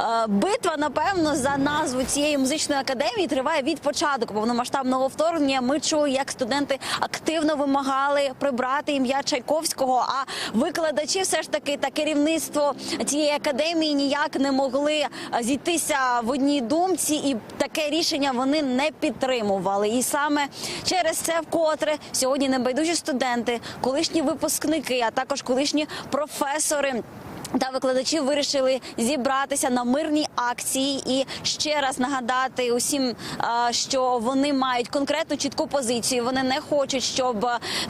Е, Битва, напевно, за назву цієї музичної академії триває від початку повномасштабного вторгнення. Ми чули, як студенти активно вимагали прибрати ім'я Чайковського. А викладачі, все ж таки, та керівництво цієї академії ніяк не могли е, зійтися в одній думці, і таке рішення вони не підтримували. І саме через це вкотре сьогодні небайдужі студенти, колишні випускники, а також колишні професори. Та викладачі вирішили зібратися на мирній акції і ще раз нагадати усім, що вони мають конкретну чітку позицію. Вони не хочуть, щоб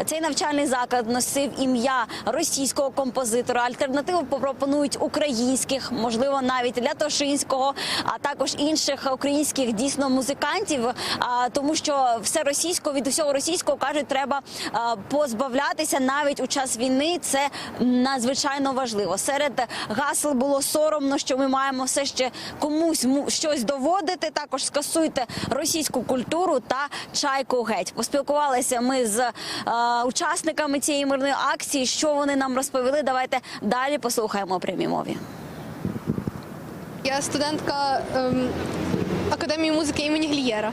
цей навчальний заклад носив ім'я російського композитора. Альтернативу пропонують українських, можливо, навіть Лятошинського, а також інших українських дійсно музикантів. А, тому що все російського від усього російського кажуть, треба позбавлятися навіть у час війни. Це надзвичайно важливо. Серед гасел було соромно, що ми маємо все ще комусь щось доводити. Також скасуйте російську культуру та чайку геть. Поспілкувалися ми з е, учасниками цієї мирної акції. Що вони нам розповіли? Давайте далі послухаємо прямій мові. Я студентка ем, Академії музики імені Глієра.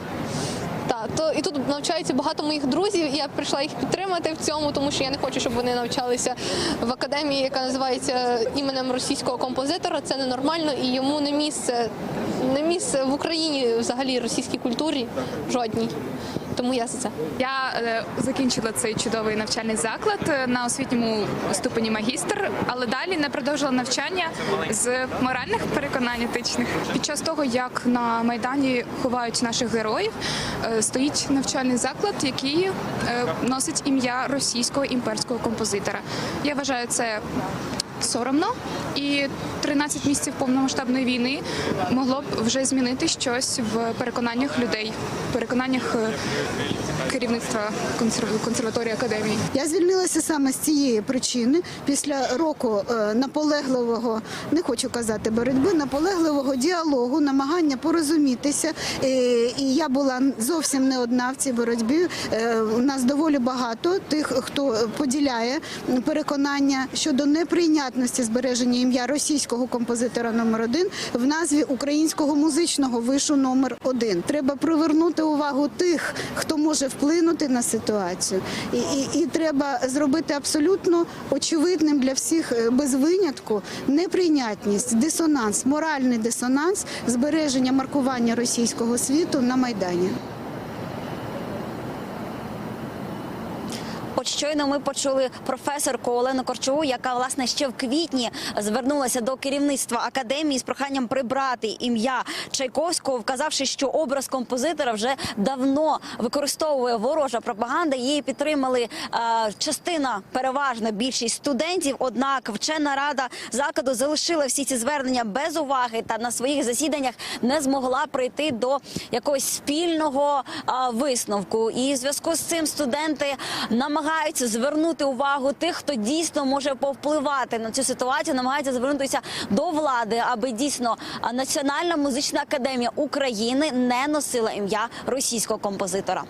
То і тут навчаються багато моїх друзів. і Я прийшла їх підтримати в цьому, тому що я не хочу, щоб вони навчалися в академії, яка називається іменем російського композитора. Це ненормально і йому не місце, не місце в Україні взагалі російській культурі жодній. Тому я за це. Я е, закінчила цей чудовий навчальний заклад е, на освітньому ступені магістр, але далі не продовжила навчання з моральних переконань етичних. Під час того, як на майдані ховають наших героїв, е, стоїть навчальний заклад, який е, носить ім'я російського імперського композитора. Я вважаю це. Соромно і 13 місяців повномасштабної війни могло б вже змінити щось в переконаннях людей, переконаннях е, керівництва консерв- консерваторії академії. Я звільнилася саме з цієї причини після року е, наполегливого, не хочу казати боротьби, наполегливого діалогу, намагання порозумітися. Е, І я була зовсім не одна в цій боротьбі. У нас доволі багато тих, хто поділяє переконання щодо неприйнятності збереження ім'я російського композитора номер один в назві українського музичного вишу номер один. Треба привернути увагу тих, хто може вплинути на ситуацію, і, і, і треба зробити абсолютно очевидним для всіх е, без винятку неприйнятність, дисонанс, моральний дисонанс збереження маркування російського світу на майдані. От щойно ми почули професорку Олену Корчову, яка власне ще в квітні звернулася до керівництва академії з проханням прибрати ім'я Чайковського, вказавши, що образ композитора вже давно використовує ворожа пропаганда. Її підтримали е, частина, переважна більшість студентів. Однак вчена рада закладу залишила всі ці звернення без уваги та на своїх засіданнях не змогла прийти до якогось спільного е, висновку. І в зв'язку з цим студенти намагаються звернути увагу тих, хто дійсно може повпливати на цю ситуацію, намагаються звернутися до влади, аби дійсно Національна музична академія України не носила ім'я російського композитора.